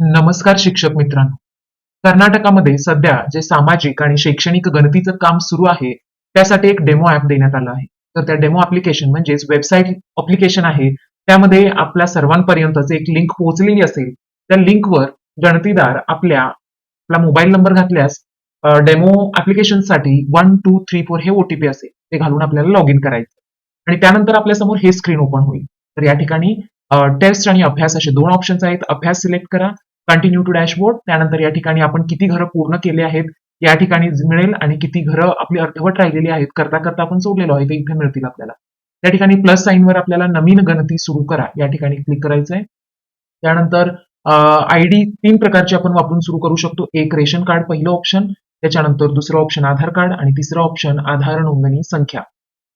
नमस्कार शिक्षक मित्रांनो. कर्नाटकामध्ये सध्या जे सामाजिक आणि शैक्षणिक गणतीचं काम सुरू आहे त्यासाठी एक डेमो ऍप देण्यात आलं आहे. तर त्या डेमो ऍप्लिकेशन म्हणजेच वेबसाईट ऍप्लिकेशन आहे. त्यामध्ये आपल्या सर्वांपर्यंतच एक लिंक पोहोचलेली असेल. त्या लिंकवर गणतीदार आपल्या आपला मोबाईल नंबर घातल्यास डेमो ऍप्लिकेशनसाठी वन टू थ्री फोर हे ओटीपी असेल. ते घालून आपल्याला लॉग इन करायचं. आणि त्यानंतर आपल्यासमोर हे स्क्रीन ओपन होईल. तर या ठिकाणी टेस्ट आणि अभ्यास असे दोन ऑप्शन्स आहेत. अभ्यास सिलेक्ट करा. कंटिन्यू टू डॅशबोर्ड त्यानंतर या ठिकाणी आपण किती घरं पूर्ण केले आहेत या ठिकाणी मिळेल आणि किती घरं आपली अर्धवट राहिलेली आहेत करता करता आपण सोडलेलो आहे ते इथे मिळतील आपल्याला. त्या ठिकाणी प्लस साईनवर आपल्याला नवीन गणती सुरू करा. या ठिकाणी क्लिक करायचं आहे त्यानंतर आय डी तीन प्रकारचे आपण वापरून सुरू करू शकतो. एक रेशन कार्ड पहिलं ऑप्शन त्याच्यानंतर दुसरं ऑप्शन आधार कार्ड आणि तिसरं ऑप्शन आधार नोंदणी संख्या.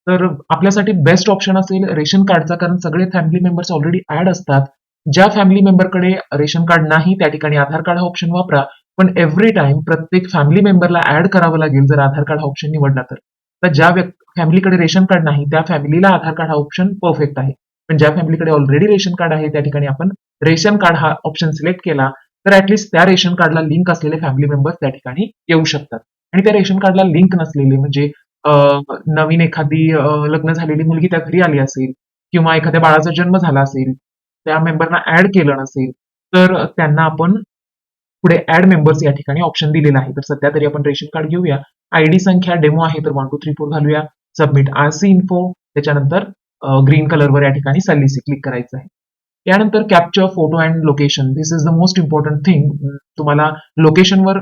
तर आपल्यासाठी बेस्ट ऑप्शन असेल रेशन कार्डचा कारण सगळे फॅमिली मेंबर्स ऑलरेडी ऍड असतात. ज्या फॅमिली मेंबरकडे रेशन कार्ड नाही त्या ठिकाणी आधार कार्ड हा ऑप्शन वापरा. पण एव्हरी टाइम प्रत्येक फॅमिली मेंबरला ऍड करावं लागेल जर आधार कार्ड हा ऑप्शन निवडला तर. तर ज्या फॅमिलीकडे रेशन कार्ड नाही त्या फॅमिलीला आधार कार्ड हा ऑप्शन परफेक्ट आहे. पण ज्या फॅमिलीकडे ऑलरेडी रेशन कार्ड आहे त्या ठिकाणी आपण रेशन कार्ड हा ऑप्शन सिलेक्ट केला तर ऍटलीस्ट त्या रेशन कार्डला लिंक असलेले फॅमिली मेंबर्स त्या ठिकाणी येऊ शकतात. आणि त्या रेशन कार्डला लिंक नसलेले म्हणजे नवीन एखादी लग्न झालेली मुलगी त्या घरी आली असेल किंवा एखाद्या बाळाचा जन्म झाला असेल त्या मेंबरना ऍड केलं नसेल तर त्यांना आपण पुढे ऍड मेंबर्स या ठिकाणी ऑप्शन दिलेला आहे. तर सध्या तरी आपण रेशन कार्ड घेऊया. आयडी संख्या डेमो आहे तर वन टू थ्री फोर घालूया. सबमिट आर सी इन्फो त्याच्यानंतर ग्रीन कलरवर या ठिकाणी सल्लीसी क्लिक करायचं आहे. त्यानंतर capture photo and location this is the most important thing तुम्हाला लोकेशनवर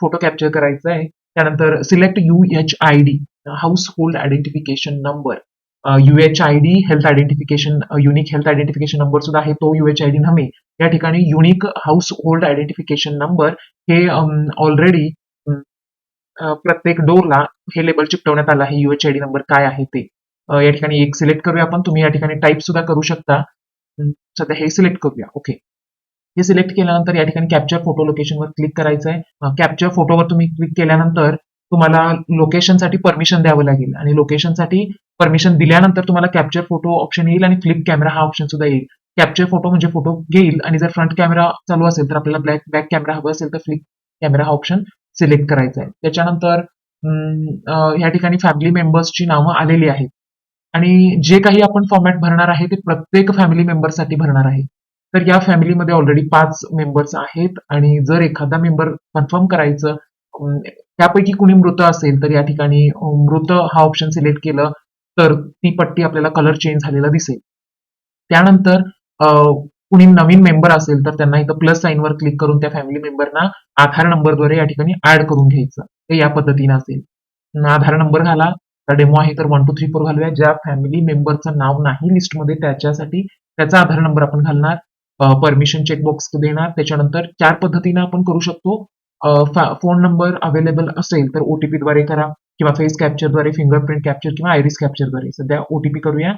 फोटो कॅप्चर करायचा आहे. त्यानंतर select U H I D household identification number U H I D health identification unique health identification number सुद्धा आहे. तो यू एच आय डी नव्हे. या ठिकाणी unique household identification number हे ऑलरेडी प्रत्येक डोरला हे लेबल चिकटवण्यात आलं आहे. युएच आय डी नंबर काय आहे ते. या ठिकाणी एक सिलेक्ट करूया आपण. तुम्ही या ठिकाणी टाईप सुद्धा करू शकता. सध्या हे सिलेक्ट करूया. ओके हे सिलेक्ट केल्यानंतर या ठिकाणी कॅप्चर फोटो लोकेशनवर क्लिक करायचं आहे कॅप्चर फोटोवर तुम्ही क्लिक केल्यानंतर तुम्हाला लोकेशनसाठी परमिशन द्यावं लागेल. आणि लोकेशनसाठी परमिशन दिल्यानंतर तुम्हाला कॅप्चर फोटो ऑप्शन येईल आणि फ्लिप कॅमेरा हा ऑप्शन सुद्धा येईल. कॅप्चर फोटो म्हणजे फोटो घेईल आणि जर फ्रंट कॅमेरा चालू असेल तर आपल्याला ब्लॅक बॅक कॅमेरा हवा असेल तर फ्लिप कॅमेरा हा ऑप्शन सिलेक्ट करायचा आहे. त्याच्यानंतर ह्या या ठिकाणी फॅमिली मेंबर्सची नावं आलेली आहेत. आणि जे काही आपण फॉर्मॅट भरणार आहे ते प्रत्येक फॅमिली मेंबरसाठी भरणार आहे. तर या फॅमिलीमध्ये ऑलरेडी पाच मेंबर्स आहेत आणि जर एखादा मेंबर कन्फर्म करायचं त्यापैकी कुणी मृत असेल तर या ठिकाणी मृत हा ऑप्शन सिलेक्ट केलं तर ती पट्टी आपल्याला कलर चेंज झालेला दिसेल. त्यानंतर कुणी नवीन मेंबर असेल तर त्यांना इथं प्लस साईनवर क्लिक करून त्या फॅमिली मेंबरना आधार नंबरद्वारे या ठिकाणी ऍड करून घ्यायचं. ते या पद्धतीने असेल. आधार नंबर घाला. डेमो आहे तर वन टू थ्री फोर घालूया. ज्या फॅमिली मेंबरचं नाव नाही लिस्टमध्ये त्याच्यासाठी त्याचा आधार नंबर आपण घालणार. परमिशन चेकबॉक्स देणार. त्याच्यानंतर चार पद्धतीने आपण करू शकतो. फोन नंबर अवेलेबल असेल तर ओटीपी द्वारे करा किंवा फेस कॅप्चरद्वारे फिंगरप्रिंट कॅप्चर किंवा आयरिस कॅप्चरद्वारे सध्या ओटीपी करूया.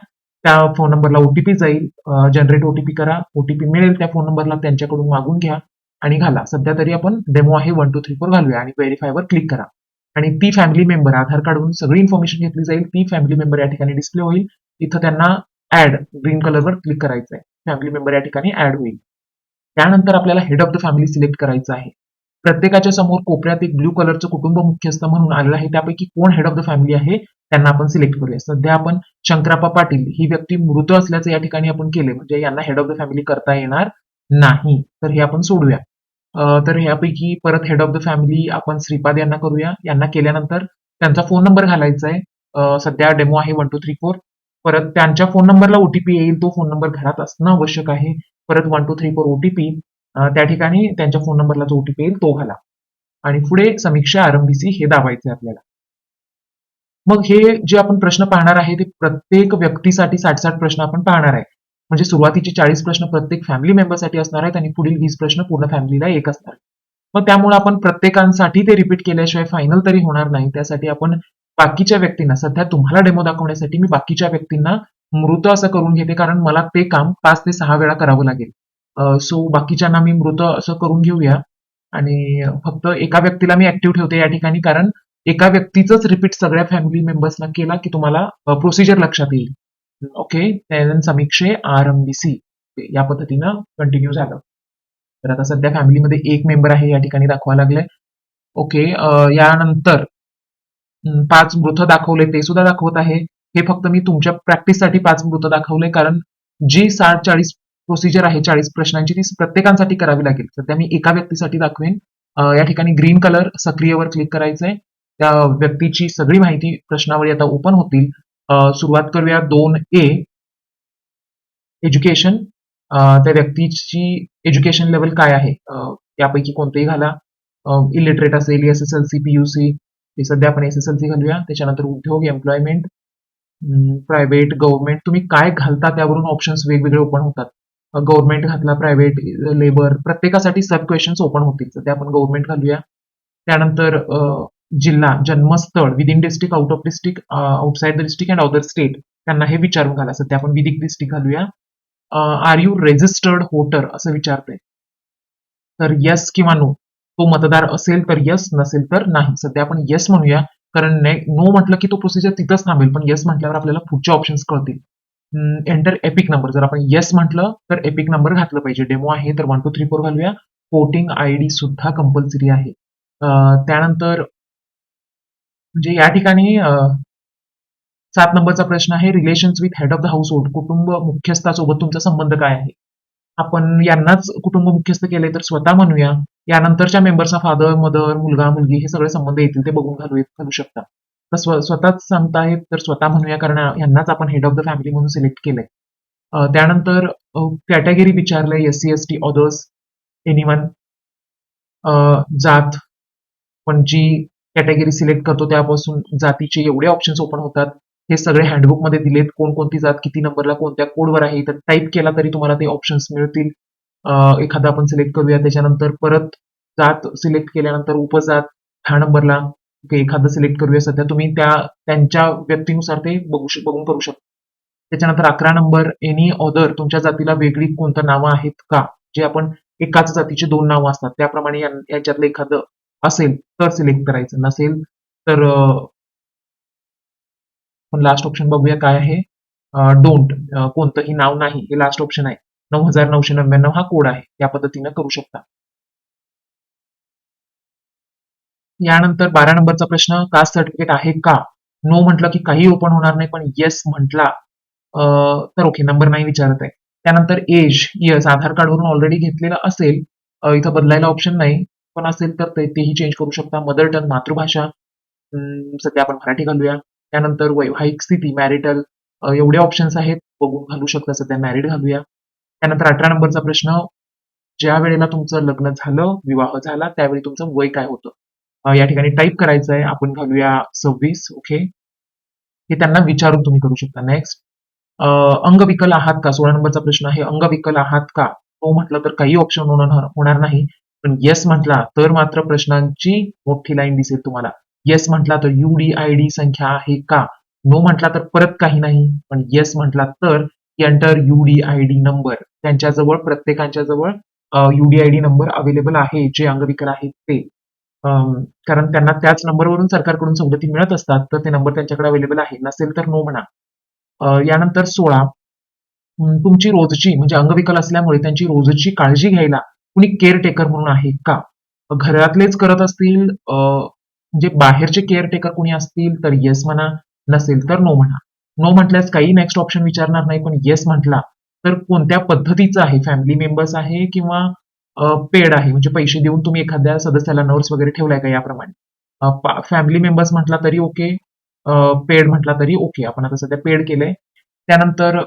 त्या फोन नंबरला ओटीपी जाईल. जनरेट ओटीपी करा. ओटीपी मिळेल त्या फोन नंबरला त्यांच्याकडून मागून घ्या आणि घाला. सध्या तरी आपण डेमो आहे वन टू थ्री फोर घालूया आणि व्हेरीफायवर क्लिक करा. आणि ती फॅमिली मेंबर आधार कार्डवरून सगळी इन्फॉर्मेशन घेतली जाईल. ती फॅमिली मेंबर या ठिकाणी डिस्प्ले होईल. इथं त्यांना ऍड ग्रीन कलरवर क्लिक करायचं आहे फॅमिली मेंबर या ठिकाणी ऍड होईल. त्यानंतर आपल्याला head of the family select करायचं आहे. प्रत्येकाच्या समोर कोपऱ्यात एक ब्ल्यू कलरचं कुटुंब मुख्यस्थ म्हणून आलेलं आहे. त्यापैकी कोण हेड ऑफ द फॅमिली आहे त्यांना आपण सिलेक्ट करूया. सध्या आपण शंकराप्पा पाटील ही व्यक्ती मृत असल्याचं या ठिकाणी आपण केले म्हणजे यांना हेड ऑफ द फॅमिली करता येणार नाही. तर हे आपण सोडूया. तर ह्यापैकी परत हेड ऑफ द फॅमिली आपण श्रीपाद यांना करूया. यांना केल्यानंतर त्यांचा फोन नंबर घालायचा आहे सध्या डेमो आहे वन टू थ्री फोर परत त्यांच्या फोन नंबरला ओटीपी येईल. तो फोन नंबर घरात असणं आवश्यक आहे. परत one two three four OTP त्या ठिकाणी त्यांच्या फोन नंबरला जो ओटीपी येईल तो घाला. आणि पुढे समीक्षा आरंभीसी हे दाबायचे आपल्याला. मग हे जे आपण प्रश्न पाहणार आहे ते प्रत्येक व्यक्तीसाठी साठ साठ प्रश्न आपण पाहणार आहे. म्हणजे सुरुवातीचे चाळीस प्रश्न प्रत्येक फॅमिली मेंबरसाठी असणार आहेत आणि पुढील वीस प्रश्न पूर्ण फॅमिलीला एक असणार मग त्यामुळे आपण प्रत्येकांसाठी ते रिपीट केल्याशिवाय फायनल तरी होणार नाही. त्यासाठी आपण बाकीच्या व्यक्तींना सध्या तुम्हाला डेमो दाखवण्यासाठी मी बाकीच्या व्यक्तींना मृत असं करून घेते कारण मला ते काम पाच ते सहा वेळा करावं लागेल. सो बाकीच्यांना मी मृत असं करून घेऊया. आणि फक्त एका व्यक्तीला मी ऍक्टिव्ह ठेवते या ठिकाणी कारण एका व्यक्तीच रिपीट सगळ्या फॅमिली मेंबर्सना केला की तुम्हाला प्रोसिजर लक्षात येईल. ओके समीक्षे आर एम बी सी या पद्धतीनं कंटिन्यू झालं. तर आता सध्या फॅमिलीमध्ये एक मेंबर आहे या ठिकाणी दाखवा लागले ओके यानंतर पाच मृत दाखवले ते सुद्धा दाखवत आहे. हे फक्त मी तुमच्या प्रॅक्टिससाठी पाच मृत दाखवले कारण जी साठ चाळीस प्रोसिजर आहे चाळीस प्रश्नांची ती प्रत्येकांसाठी करावी लागेल. सध्या मी एका व्यक्तीसाठी दाखवेन. या ठिकाणी ग्रीन कलर सक्रियवर क्लिक करायचंय. त्या व्यक्तीची सगळी माहिती प्रश्नावळी आता ओपन होतील. सुरुवात करूया दोन ए एज्युकेशन त्या व्यक्तीची एज्युकेशन लेवल काय आहे? यापैकी कोणतेही घाला. इलिटरेट असेल S S L C PUC हे सध्या आपण एस एस एल सी घालूया. त्याच्यानंतर उद्योग एम्प्लॉयमेंट प्रायव्हेट गव्हर्नमेंट तुम्ही काय घालता त्यावरून ऑप्शन्स वेगवेगळे ओपन होतात. गव्हर्नमेंट घातला प्रायव्हेट लेबर प्रत्येकासाठी सब क्वेश्चन्स ओपन होतील सध्या आपण गव्हर्नमेंट घालूया. त्यानंतर जिल्हा जन्मस्थळ within district out of district outside the district and other state त्यांना हे विचारून घाला. सध्या आपण विदिक डिस्ट्रिक्ट घालूया. आर यू रेजिस्टर्ड होटर असं विचारतंय. तर यस किंवा नो तो मतदार असेल तर यस नसेल तर नाही. सध्या आपण येस म्हणूया. कारण नो म्हटलं की तो प्रोसिजर तिथंच थांबेल. पण येस म्हटल्यावर आपल्याला पुढचे ऑप्शन्स कळतील. एंटर एपिक नंबर जर आपण येस म्हटलं तर एपिक नंबर घातलं पाहिजे. डेमो आहे तर वन टू थ्री फोर घालूया. वोटिंग आय डी सुद्धा कंपल्सरी आहे. त्यानंतर म्हणजे या ठिकाणी सात नंबरचा प्रश्न आहे. Relations with head of the household कुटुंब मुख्यस्थासोबत तुमचा संबंध काय आहे? आपण यांनाच कुटुंब मुख्यस्थ केले तर स्वतः म्हणूया. यानंतरच्या मेंबर्सचा फादर मदर मुलगा मुलगी हे सगळे संबंध येतील ते बघून घालू घालू शकता. तर स्व स्वतःच सांगतायत तर स्वतः म्हणूया कारण यांनाच आपण हेड ऑफ द फॅमिली म्हणून सिलेक्ट केलंय. त्यानंतर category विचारलंय S C S T others anyone जात. पण जी कॅटेगरी सिलेक्ट करतो त्यापासून जातीचे एवढे ऑप्शन्स ओपन होतात हे सगळे हँडबुकमध्ये दिलेत कोणकोणती जात किती नंबरला कोणत्या कोडवर आहे तर टाईप केला तरी तुम्हाला ते ऑप्शन्स मिळतील. एखादा आपण सिलेक्ट करूया. त्याच्यानंतर परत जात सिलेक्ट केल्यानंतर उपजात ह्या नंबरला की एखादं सिलेक्ट करूया सध्या तुम्ही त्या त्यांच्या व्यक्तीनुसार ते बघू बघून करू शकता. त्याच्यानंतर अकरा नंबर एनी ऑदर तुमच्या जातीला वेगळी कोणतं नावं आहेत का? जे आपण एकाच जातीची दोन नावं असतात त्याप्रमाणे याच्यातलं एखादं असेल तर सिलेक्ट करायचं नसेल तर पण आपण लास्ट ऑप्शन बघूया काय आहे. डोंट कोणतंही नाव नाही हे लास्ट ऑप्शन आहे. नऊ हजार नऊशे नव्याण्णव हा कोड आहे या पद्धतीनं करू शकता. यानंतर बारा नंबरचा प्रश्न कास्ट सर्टिफिकेट आहे का? नो म्हटलं की काही ओपन होणार नाही पण येस म्हटला तर ओके नंबर नाही विचारत आहे. त्यानंतर एज येस आधार कार्डवरून ऑलरेडी घेतलेलं असेल इथं बदलायला ऑप्शन नाही पण असेल तर ते- तेही चेंज करू शकता. मदर टंग मातृभाषा सध्या आपण मराठी घालूया. त्यानंतर वैवाहिक स्थिती मॅरिटल एवढे ऑप्शन्स आहेत बघून घालू शकता सध्या मॅरिड घालूया. त्यानंतर अठरा नंबरचा प्रश्न ज्या वेळेला तुमचं लग्न झालं विवाह झाला त्यावेळी तुमचं वय काय होतं? या ठिकाणी टाईप करायचं आहे आपण घालूया सव्वीस ओके हे त्यांना विचारून तुम्ही करू शकता. नेक्स्ट अंगविकल आहात का? सोळा नंबरचा प्रश्न आहे अंगविकल आहात का? हो म्हटलं तर काही ऑप्शन होणार नाही. पण येस म्हटला तर मात्र प्रश्नांची मोठी लाईन दिसेल तुम्हाला. येस म्हटला तर डी आय डी संख्या आहे का? नो म्हटला तर परत काही नाही. पण येस म्हटला तर enter D I D number त्यांच्याजवळ प्रत्येकाच्या जवळ U D I D number available आहे. जे अंगविकल आहेत ते. कारण त्यांना त्याच नंबरवरून सरकारकडून सवलती मिळत असतात तर ते नंबर त्यांच्याकडे अवेलेबल आहे. नसेल तर नो म्हणा. यानंतर सोळा. तुमची रोजची म्हणजे अंगविकल असल्यामुळे त्यांची रोजची काळजी घ्यायला कुणी केअरटेकर म्हणून आहे का? घरातलेच करत असतील म्हणजे बाहेरचे केअरटेकर कुणी असतील तर येस म्हणा. नसेल तर नो म्हणा. नो म्हटल्यास काही नेक्स्ट ऑप्शन विचारणार नाही पण येस म्हटला तर कोणत्या पद्धतीचं आहे? फॅमिली मेंबर्स आहे किंवा पेड आहे. म्हणजे पैसे देऊन तुम्ही एखाद्या सदस्याला नर्स वगैरे ठेवलाय का याप्रमाणे? फॅमिली मेंबर्स म्हटला तरी ओके पेड म्हटला तरी ओके आपण आता सध्या पेड केलंय. त्यानंतर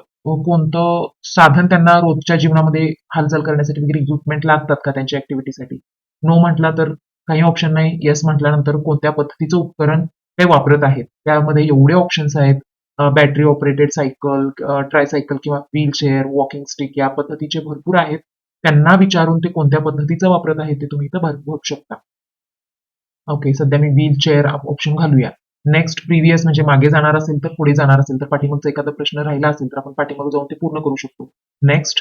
कोणतं साधन त्यांना रोजच्या जीवनामध्ये हालचाल करण्यासाठी वगैरे इक्विपमेंट लागतात का त्यांच्या ऍक्टिव्हिटीसाठी नो म्हटला तर काही ऑप्शन नाही. येस म्हटल्यानंतर कोणत्या पद्धतीचं उपकरण ते वापरत आहेत? त्यामध्ये एवढे ऑप्शन्स आहेत. बॅटरी ऑपरेटेड सायकल ट्रायसायकल किंवा व्हीलचेअर वॉकिंग स्टिक या पद्धतीचे भरपूर आहेत. त्यांना विचारून ते कोणत्या पद्धतीचं वापरत आहे ते तुम्ही इथं बघू शकता. ओके सध्या मी व्हील चेअर ऑप्शन घालूया. नेक्स्ट प्रिव्हियस म्हणजे मागे जाणार असेल तर पुढे जाणार असेल तर पाठीमागचा एखादा प्रश्न राहिला असेल तर आपण पाठीमाग जाऊन ते पूर्ण करू शकतो. नेक्स्ट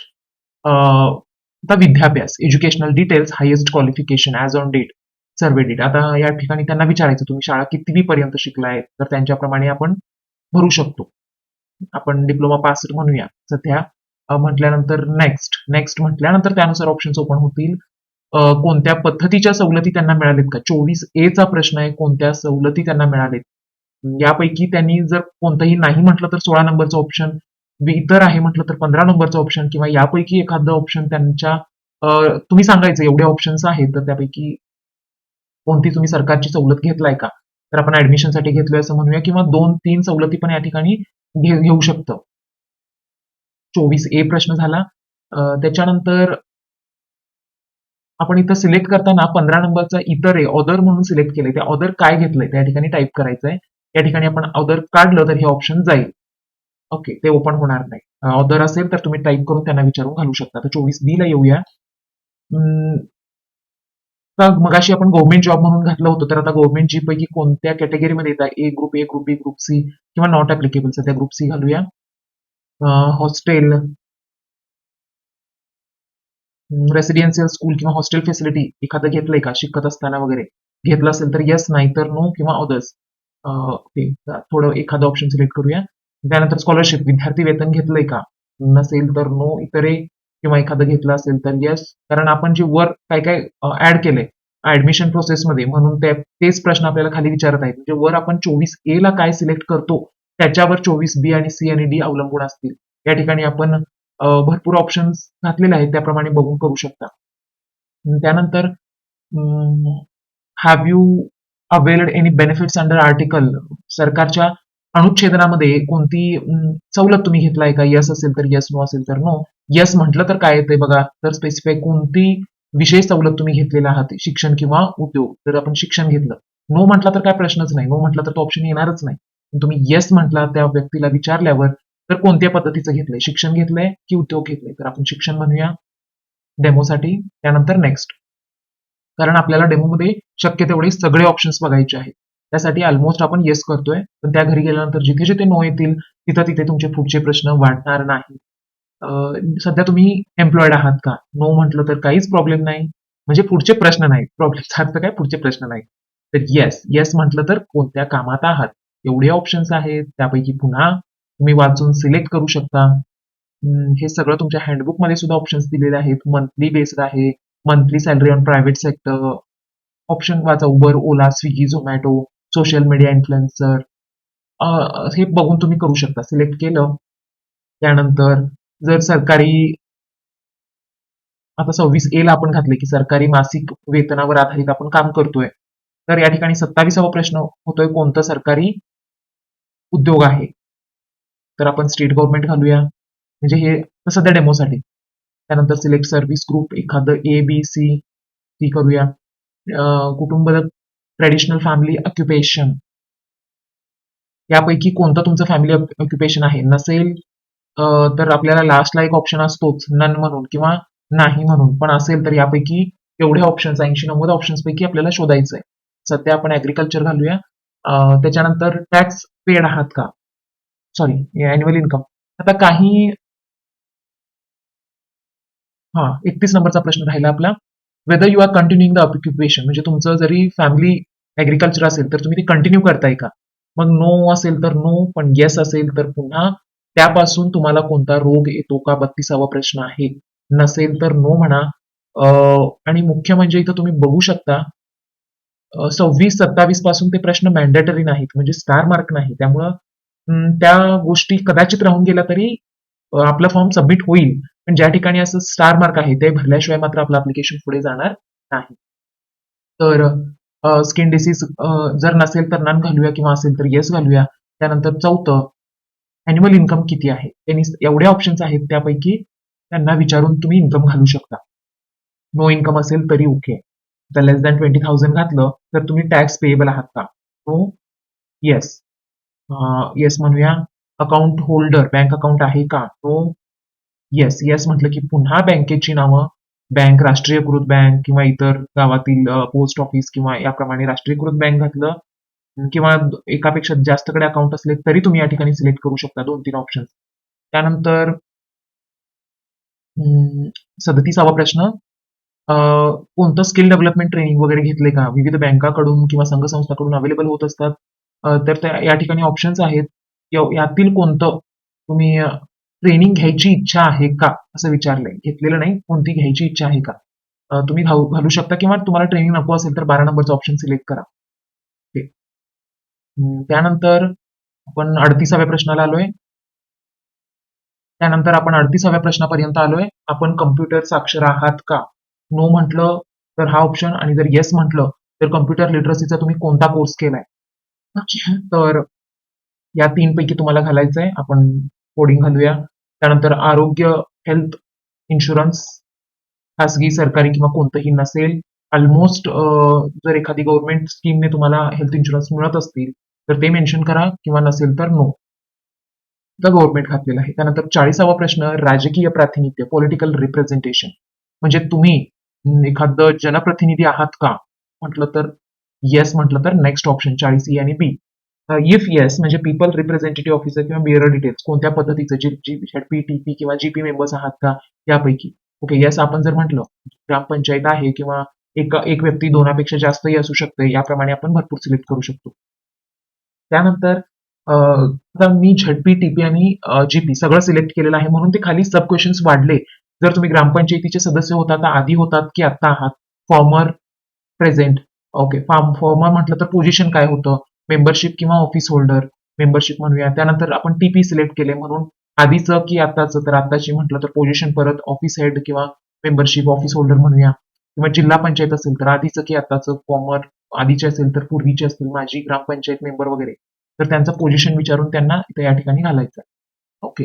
आता विद्याभ्यास educational details highest qualification as on date survey date आता या ठिकाणी त्यांना विचारायचं तुम्ही शाळा कितवी पर्यंत शिकलाय? तर त्यांच्याप्रमाणे आपण भरू शकतो. आपण डिप्लोमा पास म्हणूया. सध्या म्हटल्यानंतर नेक्स्ट नेक्स्ट म्हटल्यानंतर त्यानुसार ऑप्शन्स ओपन होतील. कोणत्या पद्धतीच्या सवलती त्यांना मिळालेत का? चोवीस ए चा प्रश्न आहे कोणत्या सवलती त्यांना मिळालेत? यापैकी त्यांनी जर कोणतंही नाही म्हटलं तर सोळा नंबरचं ऑप्शन इतर आहे म्हटलं तर पंधरा नंबरचं ऑप्शन किंवा यापैकी एखादं ऑप्शन त्यांच्या तुम्ही सांगायचं एवढे ऑप्शन्स आहेत तर त्यापैकी कोणती तुम्ही सरकारची सवलत घेतलाय का? तर आपण ऍडमिशनसाठी घेतलोय असं म्हणूया किंवा दोन तीन सवलती पण या ठिकाणी घेऊ शकतो. चोवीस ए प्रश्न झाला. त्याच्यानंतर आपण इथं सिलेक्ट करताना पंधरा नंबरचा इतर आहे ऑदर म्हणून सिलेक्ट केलंय. ते ऑदर काय घेतलंय? त्या ठिकाणी टाईप करायचंय. या ठिकाणी आपण ऑदर काढलं तर हे ऑप्शन जाईल. ओके ते ओपन होणार नाही. ऑदर असेल तर तुम्ही टाईप करून त्यांना विचारून घालू शकता. तर चोवीस बी ला येऊया. मगाशी आपण गव्हर्नमेंट जॉब म्हणून घातलं होतं तर आता गव्हर्नमेंट जी पैकी कोणत्या कॅटेगरीमध्ये येतात? A group A group B group C किंवा नॉट ऍप्लिकेबल सध्या ग्रुप सी घालूया. हॉस्टेल रेसिडेन्शियल स्कूल किंवा हॉस्टेल फॅसिलिटी एखादं घेतलंय का शिकत असताना वगैरे घेतलं असेल तर येस नाही तर नो किंवा अदर्स ओके थोडं एखादं ऑप्शन सिलेक्ट करूया त्यानंतर स्कॉलरशिप विद्यार्थी वेतन घेतलंय का नसेल तर नो इतरे किंवा एखादं घेतलं असेल तर येस कारण आपण जे वर काय काय ऍड केलंय ऍडमिशन प्रोसेसमध्ये म्हणून ते तेच प्रश्न आपल्याला खाली विचारत आहेत. म्हणजे वर आपण चोवीस ए ला काय सिलेक्ट करतो? त्याच्यावर चोवीस बी आणि सी आणि डी अवलंबून असतील. या ठिकाणी आपण भरपूर ऑप्शन्स घातलेले आहेत. त्याप्रमाणे बघून करू शकता. अं, त्यानंतर have you availed any benefits under article सरकारच्या अनुच्छेदनामध्ये कोणती सवलत तुम्ही घेतलाय का? यस असेल तर यस नो असेल तर नो यस म्हटलं तर काय येते बघा? तर स्पेसिफाय कोणती विशेष सवलत तुम्ही घेतलेला आहात? शिक्षण किंवा उद्योग. तर आपण शिक्षण घेतलं. नो म्हटलं तर काय प्रश्नच नाही. नो म्हटलं तर तो ऑप्शन येणारच नाही. तुम्ही येस म्हटला त्या व्यक्तीला विचारल्यावर तर कोणत्या पद्धतीचं घेतलंय? शिक्षण घेतलंय की उद्योग घेतलंय? तर आपण शिक्षण म्हणूया डेमोसाठी त्यानंतर नेक्स्ट कारण आपल्याला डेमोमध्ये शक्य तेवढे सगळे ऑप्शन्स बघायचे आहेत. त्यासाठी ऑलमोस्ट आपण येस करतोय पण त्या घरी गेल्यानंतर जिथे जिथे नो येतील तिथं तिथे तुमचे पुढचे प्रश्न वाढणार नाही सध्या तुम्ही एम्प्लॉईड आहात का? नो म्हटलं तर काहीच प्रॉब्लेम नाही. म्हणजे पुढचे प्रश्न नाहीत. प्रॉब्लेम अर्थ काय? पुढचे प्रश्न नाहीत. तर येस येस म्हटलं तर कोणत्या कामात आहात? एवढे ऑप्शन्स आहेत त्यापैकी पुन्हा तुम्ही वाचून सिलेक्ट करू शकता. हे सगळं तुमच्या हँडबुकमध्ये सुद्धा ऑप्शन्स दिलेले आहेत. मंथली बेस्ड आहे. Monthly salary on private sector option वाचा Uber Ola Swiggy Zomato social media influencer हे बघून तुम्ही करू शकता. सिलेक्ट केलं. त्यानंतर जर सरकारी आता सव्वीस एला आपण घातले की सरकारी मासिक वेतनावर आधारित आपण काम करतोय. तर या ठिकाणी सत्तावीसावा प्रश्न होतोय. कोणतं सरकारी उद्योग आहे. तर आपण स्टेट गव्हर्नमेंट घालूया. म्हणजे हे सध्या डेमोसाठी त्यानंतर सिलेक्ट सर्व्हिस ग्रुप एखादं ए बी सी ती करूया. कुटुंब ट्रेडिशनल फॅमिली ऑक्युपेशन यापैकी कोणतं तुमचं फॅमिली ऑक्युपेशन आहे? नसेल तर आपल्याला लास्टला एक ऑप्शन असतोच. नन म्हणून किंवा नाही म्हणून. पण असेल तर यापैकी एवढे ऑप्शन्स ऐंशी नव्वद ऑप्शन्स पैकी आपल्याला शोधायचं आहे सध्या आपण ऍग्रिकल्चर घालूया. त्याच्यानंतर टॅक्स पेड आहात का? सॉरी अॅन्युअल इन्कम आता काही हा एकतीस नंबरचा प्रश्न राहिला आपला. Whether you are continuing the occupation म्हणजे तुमचं जरी फॅमिली ऍग्रिकल्चर असेल तर तुम्ही ते कंटिन्यू करताय का? मग नो असेल तर नो पण येस असेल तर पुन्हा त्यापासून तुम्हाला कोणता रोग येतो का? बत्तीसावा प्रश्न आहे. नसेल तर नो म्हणा. आणि मुख्य म्हणजे इथं तुम्ही बघू शकता सव्वीस सत्तावीसपासून ते प्रश्न मॅन्डेटरी नाहीत म्हणजे स्टार मार्क नाही. त्यामुळं त्या गोष्टी कदाचित राहून गेल्या तरी आपला फॉर्म सबमिट होईल. पण ज्या ठिकाणी असं स्टार मार्क आहे ते भरल्याशिवाय मात्र आपलं अप्लिकेशन पुढे जाणार नाही. तर स्किन डिसीज जर नसेल तर नन घालूया किंवा असेल तर येस घालूया. त्यानंतर चौथं अॅन्युअल इन्कम किती आहे? त्यांनी एवढे ऑप्शन्स आहेत त्यापैकी त्यांना विचारून तुम्ही इन्कम घालू शकता. नो इन्कम असेल तरी ओके तर लेस दॅन ट्वेंटी थाउजंड घातलं तर तुम्ही टॅक्स पेएबल आहात का? हो येस येस म्हणूया. अकाउंट होल्डर बँक अकाउंट आहे का? तो येस येस म्हटलं की पुन्हा बँकेची नावं बँक राष्ट्रीयकृत बँक किंवा इतर गावातील पोस्ट ऑफिस किंवा याप्रमाणे राष्ट्रीयकृत बँक घातलं किंवा एकापेक्षा जास्तकडे अकाउंट असले तरी तुम्ही या ठिकाणी सिलेक्ट करू शकता दोन तीन ऑप्शन त्यानंतर सदतीसावा प्रश्न कोणतं स्किल डेव्हलपमेंट ट्रेनिंग वगैरे घेतले का? विविध बँकाकडून किंवा संघ संस्थाकडून अवेलेबल होत असतात. तर त्या या ठिकाणी ऑप्शन्स आहेत. यातील कोणतं तुम्ही ट्रेनिंग घ्यायची इच्छा आहे का? असं विचारलंय. घेतलेलं नाही कोणती घ्यायची इच्छा आहे का? तुम्ही घालू घालू शकता किंवा तुम्हाला ट्रेनिंग नको असेल तर बारा नंबरचा ऑप्शन सिलेक्ट करा. त्यानंतर आपण अडतीसाव्या प्रश्नाला आलोय. त्यानंतर आपण अडतीसाव्या प्रश्नापर्यंत आलोय. आपण कम्प्युटर साक्षर आहात का? नो म्हटलं तर हा ऑप्शन आणि जर येस म्हटलं तर कम्प्युटर लिटरसीचा तुम्ही कोणता कोर्स केलाय? तर या तीन पैकी तुम्हाला घालायचं आहे आपण कोडिंग घालूया. त्यानंतर आरोग्य हेल्थ इन्शुरन्स खासगी सरकारी किंवा कोणतंही नसेल. ऑलमोस्ट जर एखादी गव्हर्नमेंट स्कीमने तुम्हाला हेल्थ इन्शुरन्स मिळत असतील तर ते मेन्शन करा. किंवा नसेल तर नो गव्हर्नमेंट घातलेलं आहे. त्यानंतर चाळीसावा प्रश्न राजकीय प्रातिनिध्य पॉलिटिकल रिप्रेझेंटेशन म्हणजे तुम्ही एखादं जनप्रतिनिधी आहात का? म्हटलं तर येस म्हटलं तर नेक्स्ट ऑप्शन चाळीस ई आणि बी इफ येस म्हणजे पीपल रिप्रेझेंटेटिव्ह ऑफिसर किंवा बिअर डिटेल्स कोणत्या पद्धतीचं? जी जी टी पी किंवा जीपी मेंबर्स आहात का? यापैकी ओके येस आपण जर म्हटलं ग्रामपंचायत आहे किंवा एक एक व्यक्ती दोनापेक्षा जास्तही असू शकते याप्रमाणे आपण भरपूर सिलेक्ट करू शकतो. त्यानंतर uh, मी झडपी टीपी आणि uh, जीपी सगळं सिलेक्ट केलेलं आहे म्हणून ते खाली सब क्वेश्चन्स वाढले. जर तुम्ही ग्रामपंचायतीचे सदस्य होता तर आधी होतात की आता आहात? Former present okay form former म्हटलं तर पोझिशन काय होतं? मेंबरशिप किंवा ऑफिस होल्डर मेंबरशिप म्हणूया. त्यानंतर आपण टीपी सिलेक्ट केले म्हणून आधीचं की आताच तर आताची म्हटलं तर पोझिशन परत ऑफिस हेड किंवा मेंबरशिप ऑफिस होल्डर म्हणूया. किंवा जिल्हा पंचायत असेल तर आधीचं की आताचं फॉर्मर आधीचे असेल तर पूर्वीचे असतील माझी ग्रामपंचायत मेंबर वगैरे. तर त्यांचं पोझिशन विचारून त्यांना इथे या ठिकाणी घालायचं ओके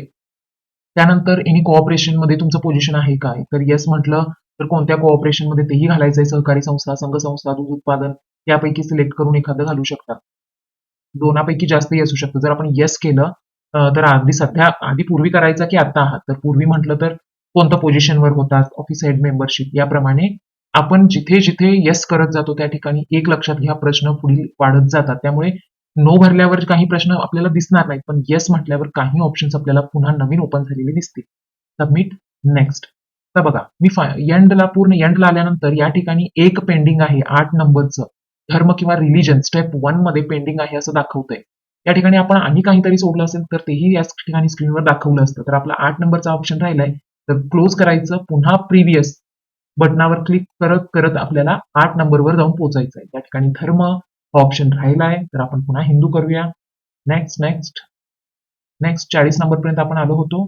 त्यानंतर एनी कोऑपरेशनमध्ये तुमचं पोझिशन आहे काय? तर येस म्हटलं तर कोणत्या कोऑपरेशनमध्ये तेही घालायचंय सहकारी संस्था संघ संस्था दूध उत्पादन यापैकी सिलेक्ट करून एखादं घालू शकता दोनापैकी जास्तही असू शकतं. जर आपण येस केलं तर आधी सध्या आधी पूर्वी करायचं की आता आहात. तर पूर्वी म्हटलं तर कोणत्या पोझिशनवर होतात? ऑफिस हेड मेंबरशिप याप्रमाणे आपण जिथे जिथे येस करत जातो त्या ठिकाणी एक लक्षात घ्या प्रश्न पुढील वाढत जातात. त्यामुळे नो भरल्यावर काही प्रश्न आपल्याला दिसणार नाहीत पण येस म्हटल्यावर काही ऑप्शन्स आपल्याला पुन्हा नवीन ओपन झालेले दिसतील. सबमिट नेक्स्ट तर बघा मी एंडला पूर्ण एंडला आल्यानंतर या ठिकाणी एक पेंडिंग आहे आठ नंबरचं धर्म किंवा रिलीजन स्टेप वनमध्ये पेंडिंग आहे असं दाखवतंय. या ठिकाणी आपण आणि काहीतरी सोडलं असेल तर तेही या ठिकाणी स्क्रीनवर दाखवलं असतं. तर आपला आठ नंबरचा ऑप्शन राहिलाय. तर क्लोज करायचं पुन्हा प्रिव्हियस बटनावर क्लिक करत करत आपल्याला आठ नंबरवर जाऊन पोहोचायचं आहे त्या ठिकाणी धर्म ऑप्शन राहिला आहे. तर आपण पुन्हा हिंदू करूया. नेक्स्ट नेक्स्ट नेक्स्ट चाळीस नंबर पर्यंत आपण आलो होतो.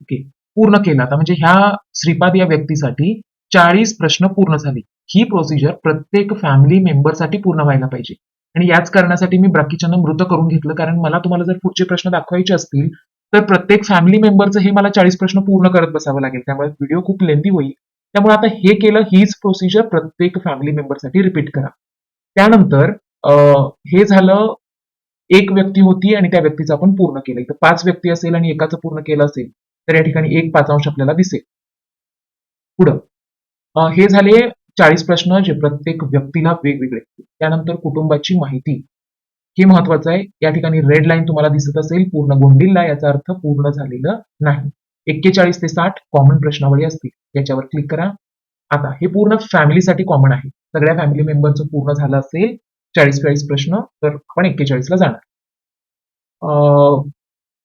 ओके पूर्ण केला. आता म्हणजे ह्या श्रीपाद या व्यक्तीसाठी चाळीस प्रश्न पूर्ण झाले. ही प्रोसिजर प्रत्येक फॅमिली मेंबरसाठी पूर्ण व्हायला पाहिजे. आणि याच कारणासाठी मी बाकीच्यांना मृत करून घेतलं. कारण मला तुम्हाला जर पुढचे प्रश्न दाखवायचे असतील तर प्रत्येक फॅमिली मेंबरचं हे मला चाळीस प्रश्न पूर्ण करत बसावं लागेल. त्यामुळे व्हिडिओ खूप लेंदी होईल. त्यामुळे आता हे केलं हीच प्रोसिजर प्रत्येक फॅमिली मेंबरसाठी रिपीट करा. त्यानंतर हे झालं एक व्यक्ती होती आणि त्या व्यक्तीचं आपण पूर्ण केलं. इथं पाच व्यक्ती असेल आणि एकाचं पूर्ण केलं असेल तर या ठिकाणी एक पाचांश आपल्याला दिसेल. पुढं हे झाले चाळीस प्रश्न जे प्रत्येक व्यक्तीला वेगवेगळे. त्यानंतर कुटुंबाची माहिती. हे महत्वाचं आहे. या ठिकाणी रेड लाईन तुम्हाला दिसत असेल पूर्ण गोंडीलला याचा अर्थ पूर्ण झालेलं नाही. एक्केचाळीस ते साठ कॉमन प्रश्नावळी असतील. याच्यावर क्लिक करा. आता हे पूर्ण फॅमिलीसाठी कॉमन आहे. सगळ्या फॅमिली मेंबरचं पूर्ण झालं असेल चाळीस चाळीस प्रश्न तर आपण एक्केचाळीसला जाणार.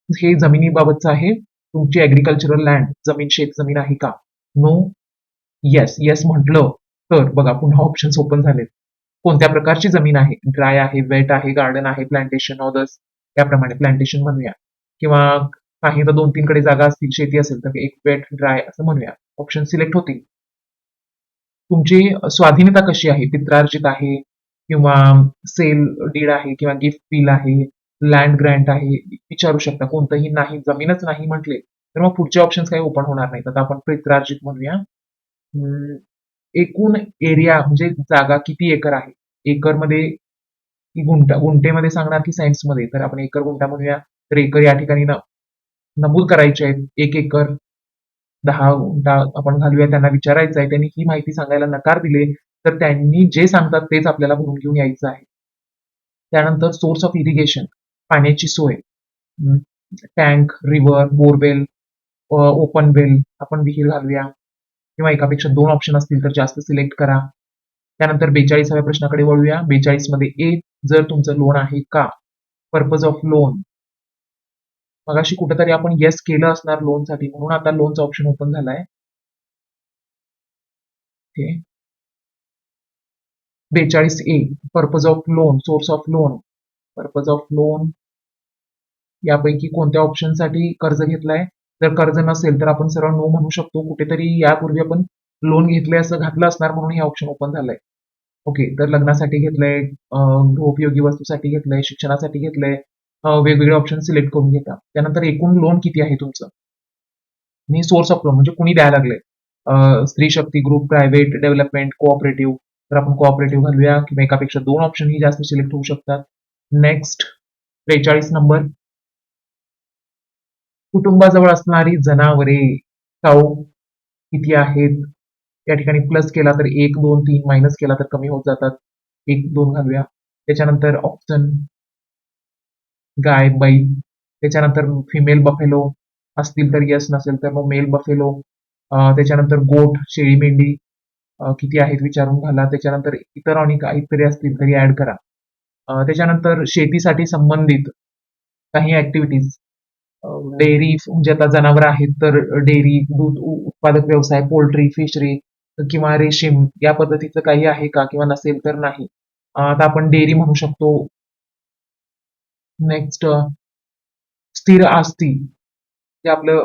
हे जमिनीबाबतचं आहे. तुमची ऍग्रिकल्चरल लँड जमीन शेत जमीन आहे का? नो येस येस म्हटलं तर बघा पुन्हा ऑप्शन्स ओपन झालेत. कोणत्या प्रकारची जमीन आहे? ड्राय आहे वेट आहे गार्डन आहे प्लांटेशन ऑदर्स त्याप्रमाणे प्लांटेशन म्हणूया. किंवा काही तर दोन तीन कडे जागा असतील शेती असेल तर एक वेट ड्राय असं म्हणूया. ऑप्शन सिलेक्ट होतील. तुमची स्वाधीनता कशी आहे? पित्रार्जित आहे किंवा सेल डीड आहे किंवा गिफ्ट बिल आहे लँड ग्रँट आहे विचारू शकता. कोणतंही नाही जमीनच नाही म्हटले तर मग पुढचे ऑप्शन्स काही ओपन होणार नाहीत. आता आपण पित्रार्जित म्हणूया. एकूण एरिया म्हणजे जागा किती एकर आहे? एकरमध्ये गुंटा गुंठा गुंठेमध्ये सांगणार की सायन्समध्ये तर आपण एकर गुंठा म्हणूया. तर एकर या ठिकाणी नमूद करायचे आहेत. एक एकर दहा उंटा आपण घालूया त्यांना विचारायचं आहे त्यांनी ही माहिती सांगायला नकार दिले तर त्यांनी जे सांगतात तेच आपल्याला भरून घेऊन यायचं आहे. त्यानंतर सोर्स ऑफ इरिगेशन पाण्याची सोय tank river borewell open well आपण विहीर घालूया किंवा एकापेक्षा दोन ऑप्शन असतील तर जास्त सिलेक्ट करा. त्यानंतर बेचाळीसाव्या प्रश्नाकडे वळूया बेचाळीसमध्ये ए जर तुमचं लोन आहे का? पर्पज ऑफ लोन मगाशी कुठेतरी आपण येस केलं असणार लोनसाठी म्हणून आता लोनचा ऑप्शन ओपन झालाय. ओके बेचाळीस A purpose of loan source of loan purpose of loan यापैकी कोणत्या ऑप्शनसाठी कर्ज घेतलाय? जर कर्ज नसेल तर आपण सरळ नो म्हणू शकतो. कुठेतरी यापूर्वी आपण लोन घेतलंय असं घातलं असणार म्हणून हे ऑप्शन ओपन झालंय. ओके तर लग्नासाठी घेतलंय गृहोपयोगी वस्तूसाठी घेतलंय शिक्षणासाठी घेतलंय वेगवेगळे ऑप्शन सिलेक्ट करून घेता. त्यानंतर एकूण लोन किती आहे तुमचं? आणि सोर्स ऑफ लोन म्हणजे कुणी द्यायला लागले Stree Shakti group private development cooperative तर आपण कोऑपरेटिव्ह घालूया किंवा एकापेक्षा दोन ऑप्शन ही जास्त सिलेक्ट होऊ शकतात. नेक्स्ट त्रेचाळीस नंबर कुटुंबाजवळ असणारी जनावरे काऊ किती आहेत? या ठिकाणी प्लस केला तर एक दोन तीन मायनस केला तर कमी होत जातात. एक दोन घालूया. त्याच्यानंतर ऑप्शन गाय बैल त्याच्यानंतर फिमेल बफेलो असतील तर यस नसेल तर मग मेल बफेलो त्याच्यानंतर गोट शेळी मेंढी किती आहेत विचारून घाला. त्याच्यानंतर इतर आणि काहीतरी असतील तरी ऍड करा. त्याच्यानंतर शेतीसाठी संबंधित काही ऍक्टिव्हिटीज डेअरी म्हणजे आता जनावर आहेत तर डेअरी दूध उत्पादक व्यवसाय पोल्ट्री फिशरी किंवा रेशीम या पद्धतीचं काही आहे का किंवा नसेल तर नाही. आता आपण डेअरी म्हणू शकतो. नेक्स्ट स्थिर आस्ती जे आपलं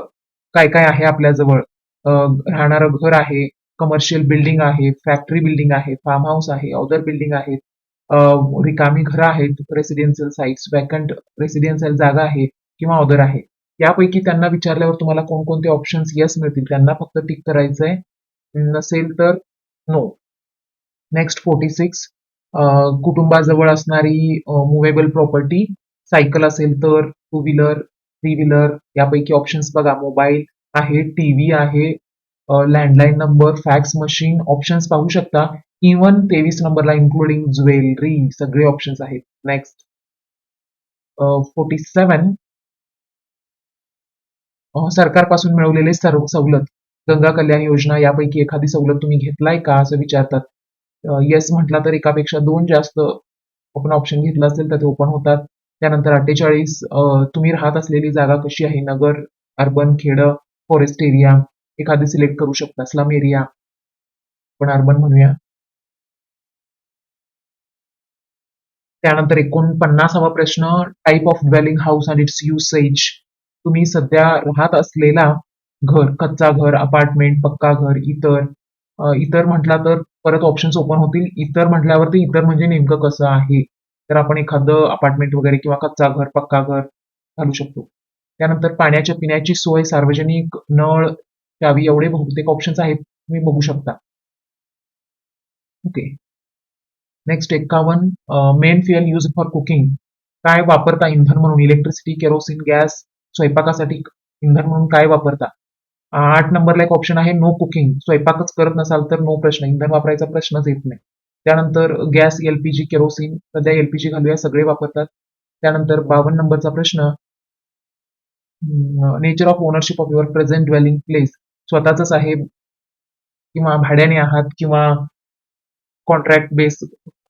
काय काय आहे आपल्याजवळ. राहणारं घर आहे कमर्शियल बिल्डिंग आहे फॅक्टरी बिल्डिंग आहे फार्म हाऊस आहे अदर बिल्डिंग आहेत. रिकामी घरं आहेत रेसिडेन्शियल साईट्स वॅकंट रेसिडेन्शियल जागा आहे किंवा ऑदर आहे. यापैकी त्यांना विचारल्यावर तुम्हाला कोणकोणते ऑप्शन्स यस मिळतील? त्यांना फक्त टिक करायचंय. नसेल तर नो नेक्स्ट फोर्टी सिक्स कुटुंबाजवळ असणारी मुवेबल प्रॉपर्टी सायकल असेल तर टू व्हीलर थ्री व्हीलर यापैकी ऑप्शन्स बघा. मोबाईल आहे टीव्ही आहे landline number fax machine options पाहू शकता. E इवन तेवीस नंबरला इन्क्लुडिंग ज्वेलरी सगळे ऑप्शन्स आहेत. नेक्स्ट फोर्टी सेवन सरकारपासून मिळवलेले सर्व सवलत. गंगा कल्याण योजना यापैकी एखादी सवलत तुम्ही घेतलाय का? असं विचारतात. येस म्हटला तर एकापेक्षा दोन जास्त आपण ऑप्शन घेतला असेल तर ते ओपन होतात. त्यानंतर अठ्ठेचाळीस तुम्ही राहत असलेली जागा कशी आहे? नगर अर्बन खेड फॉरेस्ट एरिया एखादी सिलेक्ट करू शकता. स्लम एरिया पण अर्बन म्हणूया. त्यानंतर एकोणपन्नासावा प्रश्न type of dwelling house and its usage तुम्ही सध्या राहत असलेला घर कच्चा घर अपार्टमेंट पक्का घर इतर इतर म्हटला तर परत ऑप्शन्स ओपन होतील. इतर म्हटल्यावरती इतर म्हणजे नेमकं कसं आहे? तर आपण एखादं अपार्टमेंट वगैरे किंवा कच्चा घर पक्का घर घालू शकतो. त्यानंतर पाण्याच्या पिण्याची सोय सार्वजनिक नळ द्यावी एवढे बहुतेक ऑप्शन्स आहेत तुम्ही बघू शकता. ओके नेक्स्ट एक्कावन्न main fuel use for cooking काय वापरता इंधन म्हणून? इलेक्ट्रिसिटी केरोसिन गॅस स्वयंपाकासाठी इंधन म्हणून काय वापरता? आठ नंबरला एक ऑप्शन आहे नो कुकिंग स्वयंपाकच करत नसाल तर नो प्रश्न. इंधन वापरायचा प्रश्नच येत नाही. त्यानंतर गॅस एलपीजी केरोसिन सध्या एलपीजी घालूया सगळे वापरतात. त्यानंतर बावन्न नंबरचा प्रश्न nature of ownership of your present dwelling place स्वतःच आहे किंवा भाड्याने आहात किंवा कॉन्ट्रॅक्ट बेस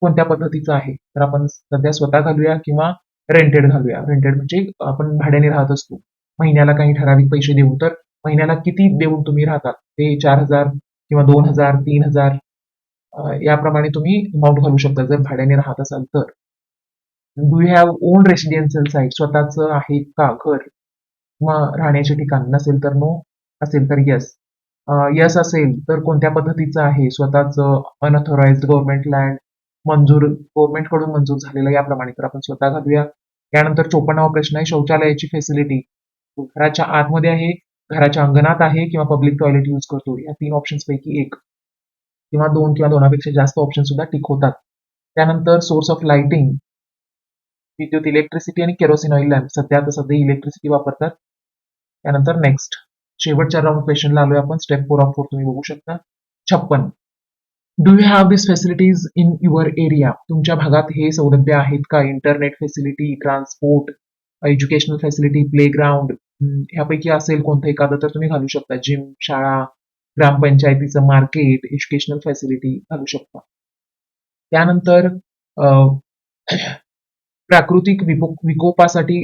कोणत्या पद्धतीचं आहे तर आपण सध्या स्वतः घालूया किंवा रेंटेड घालूया. रेंटेड म्हणजे आपण भाड्याने राहत असतो. महिन्याला काही ठराविक पैसे देऊ तर महिन्याला किती देऊन तुम्ही राहतात? ते चार हजार किंवा दोन हजार तीन हजार याप्रमाणे तुम्ही अमाऊंट घालू शकता. जर भाड्याने राहत असाल तर. Do you have own residential site स्वतःच आहे का घर? किंवा राहण्याचे ठिकाण नसेल तर नो असेल तर येस यस असेल तर कोणत्या पद्धतीचं आहे? स्वतःच अनऑथोराइज गव्हर्नमेंट लँड मंजूर गव्हर्नमेंटकडून मंजूर झालेलं याप्रमाणे तर आपण स्वतः घालूया. त्यानंतर चोपन्नावा प्रश्न आहे शौचालयाची फॅसिलिटी घराच्या आतमध्ये आहे घराच्या अंगणात आहे किंवा पब्लिक टॉयलेट यूज करतो. या तीन ऑप्शन्स पैकी एक. किंवा दोन किंवा दोनापेक्षा जास्त ऑप्शन सुद्धा टिक होतात. त्यानंतर सोर्स ऑफ लाइटिंग विद्युत इलेक्ट्रिसिटी आणि केरोसिन ऑइल लॅम्प सध्या आता सध्या इलेक्ट्रिसिटी वापरतात. त्यानंतर नेक्स्ट शेवटच्या राऊंड क्वेश्चनला आलोय आपण. स्टेप फोर ऑफ फोर तुम्ही बघू शकता. छप्पन. Do you have this facilities in your area तुमच्या भागात हे सौलभ्य आहेत का? Internet facility transport educational facility playground ह्यापैकी असेल कोणतं एखादं तर तुम्ही घालू शकता. जिम शाळा ग्रामपंचायतीचं मार्केट एज्युकेशनल फॅसिलिटी घालू शकता. त्यानंतर अं, प्राकृतिक विकोप विकोपासाठी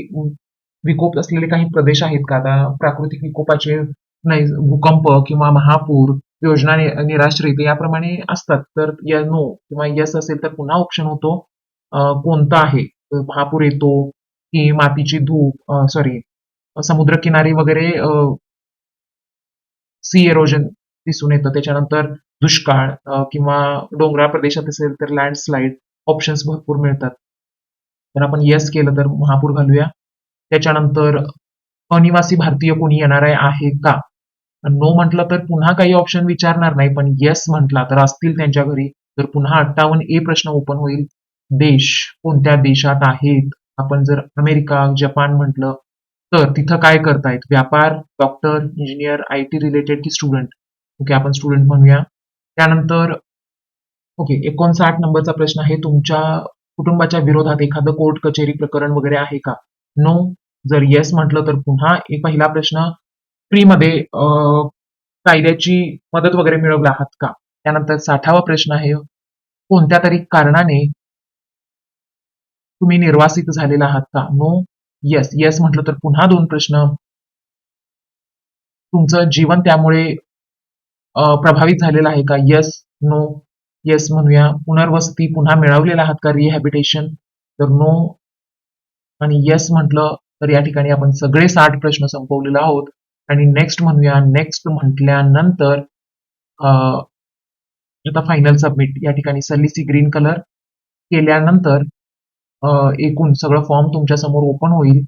विकोप असलेले काही प्रदेश आहेत का? आता प्राकृतिक विकोपाचे नाही भूकंप किंवा महापूर योजना निराश्रित याप्रमाणे असतात. तर नो किंवा यस असेल तर पुन्हा ऑप्शन होतो. कोणता आहे? महापूर येतो की मातीची धूप सॉरी समुद्रकिनारी वगैरे सी एरोजन दिसून येतं. त्याच्यानंतर दुष्काळ किंवा डोंगराळ प्रदेशात असेल तर लँडस्लाईड ऑप्शन्स भरपूर मिळतात. तर आपण येस केलं तर महापूर घालूया. त्याच्यानंतर अनिवासी भारतीय कोणी येणार आहे आहे का? नो म्हटलं तर पुन्हा काही ऑप्शन विचारणार नाही पण येस म्हटला तर असतील त्यांच्या घरी. तर पुन्हा अठ्ठावन्न ए प्रश्न ओपन होईल. देश कोणत्या देशात आहेत? आपण जर अमेरिका जपान म्हटलं तर तिथं काय करतायत? व्यापार doctor engineer I T related की स्टुडंट ओके आपण स्टुडंट म्हणूया. त्यानंतर ओके एकोणसाठ नंबरचा प्रश्न आहे तुमच्या कुटुंबाच्या विरोधात एखादं कोर्ट कचेरी प्रकरण वगैरे आहे का? नो जर येस म्हटलं तर पुन्हा एक पहिला प्रश्न फ्रीमध्ये कायद्याची मदत वगैरे मिळवला आहात का? त्यानंतर साठावा प्रश्न आहे कोणत्या तरी कारणाने तुम्ही निर्वासित झालेला आहात का? नो येस येस म्हटलं तर पुन्हा दोन प्रश्न. तुमचं जीवन त्यामुळे प्रभावित झालेला आहे का? येस नो येस म्हणूया. पुनर्वसती पुन्हा मिळवलेला आहात का? रिहॅबिटेशन तर नो आणि येस म्हटलं तर या ठिकाणी आपण सगळे साठ प्रश्न संपवलेले आहोत. आणि नेक्स्ट म्हणूया. नेक्स्ट म्हटल्यानंतर आता फायनल सबमिट या ठिकाणी सल्लीसी ग्रीन कलर केल्यानंतर एकूण सगळं फॉर्म तुमच्यासमोर ओपन होईल.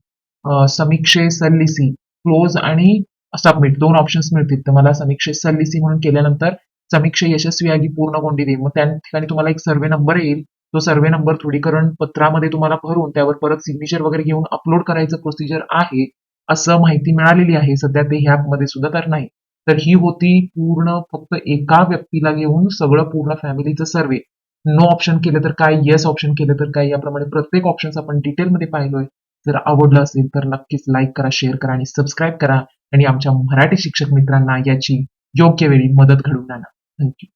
समीक्षे सल्लीसी. क्लोज आणि सबमिट दोन ऑप्शन्स मिळतील. तुम्हाला समीक्षे सल्लिसी म्हणून केल्यानंतर समीक्षे यशस्वी आगी पूर्ण कोंडी दे मग त्या ठिकाणी तुम्हाला एक सर्वे नंबर येईल. तो सर्वे नंबर थोडीकरण पत्रामध्ये तुम्हाला भरून त्यावर परत सिग्नेचर वगैरे घेऊन अपलोड करायचं प्रोसिजर आहे असं माहिती मिळालेली आहे. सध्या ते ह्या मध्ये सुद्धा तर नाही. तर ही होती पूर्ण फक्त एका व्यक्तीला घेऊन सगळं पूर्ण फॅमिलीचं सर्वे नो ऑप्शन केलं तर काय? येस ऑप्शन केलं तर काय? याप्रमाणे प्रत्येक ऑप्शन आपण डिटेलमध्ये पाहिलोय. जर आवडलं असेल तर नक्कीच लाईक करा शेअर करा आणि सबस्क्राईब करा. आणि आमच्या मराठी शिक्षक मित्रांना याची योग्य वेळी मदत घडवून आणा. थँक्यू